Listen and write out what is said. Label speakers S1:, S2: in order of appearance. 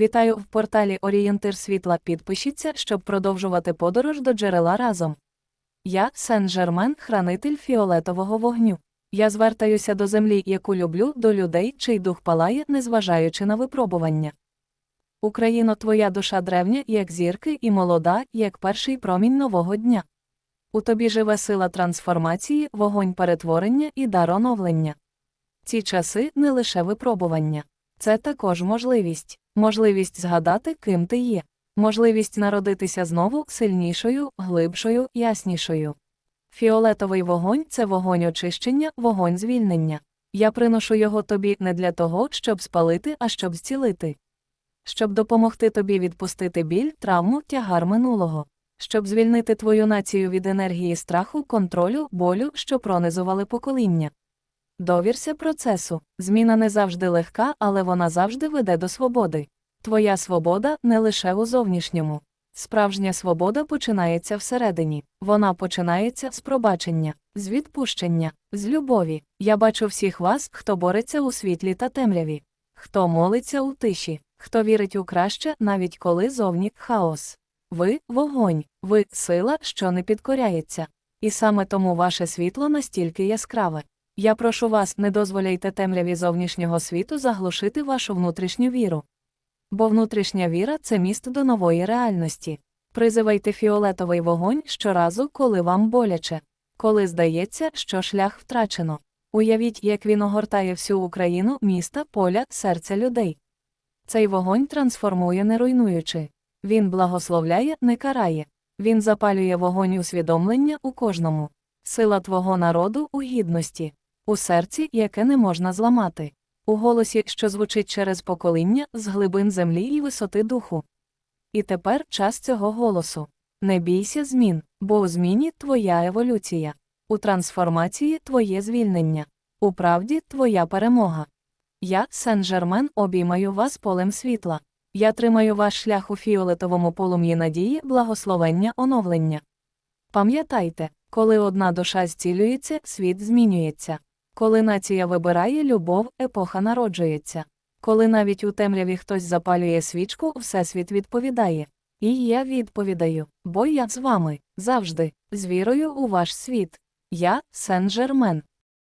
S1: Вітаю в порталі Орієнтир світла. Підпишіться, щоб продовжувати подорож до джерела разом. Я Сен-Жермен, хранитель фіолетового вогню. Я звертаюся до землі, яку люблю, до людей, чий дух палає, незважаючи на випробування. Україно, твоя душа древня, як зірки, і молода, як перший промінь нового дня. У тобі живе сила трансформації, вогонь перетворення і дар оновлення. Ці часи не лише випробування. Це також можливість, можливість згадати, ким ти є, можливість народитися знову сильнішою, глибшою, яснішою. Фіолетовий вогонь це вогонь очищення, вогонь звільнення. Я приношу його тобі не для того, щоб спалити, а щоб зцілити. Щоб допомогти тобі відпустити біль, травму, тягар минулого, щоб звільнити твою націю від енергії страху, контролю, болю, що пронизували покоління. Довірся процесу. Зміна не завжди легка, але вона завжди веде до свободи. Твоя свобода не лише у зовнішньому. Справжня свобода починається всередині. Вона починається з пробачення, з відпущення, з любові. Я бачу всіх вас, хто бореться у світлі та темряві, хто молиться у тиші, хто вірить у краще, навіть коли зовні хаос. Ви вогонь, ви сила, що не підкоряється. І саме тому ваше світло настільки яскраве. Я прошу вас, не дозволяйте темряві зовнішнього світу заглушити вашу внутрішню віру. Бо внутрішня віра це міст до нової реальності. Призивайте фіолетовий вогонь щоразу, коли вам боляче, коли здається, що шлях втрачено. Уявіть, як він огортає всю Україну, міста, поля, серця людей. Цей вогонь трансформує, не руйнуючи. Він благословляє, не карає. Він запалює вогонь усвідомлення у кожному. Сила твого народу у гідності, у серці, яке не можна зламати, у голосі, що звучить через покоління, з глибин землі і висоти духу. І тепер час цього голосу. Не бійся змін, бо у зміні твоя еволюція, у трансформації твоє звільнення, у правді твоя перемога. Я, Сен-Жермен, обіймаю вас полем світла. Я тримаю ваш шлях у фіолетовому полум'ї надії, благословення, оновлення. Пам'ятайте, коли одна душа зцілюється, світ змінюється. Коли нація вибирає любов, епоха народжується. Коли навіть у темряві хтось запалює свічку, Всесвіт відповідає. І я відповідаю, бо я з вами, завжди, з вірою у ваш світ. Я Сен-Жермен.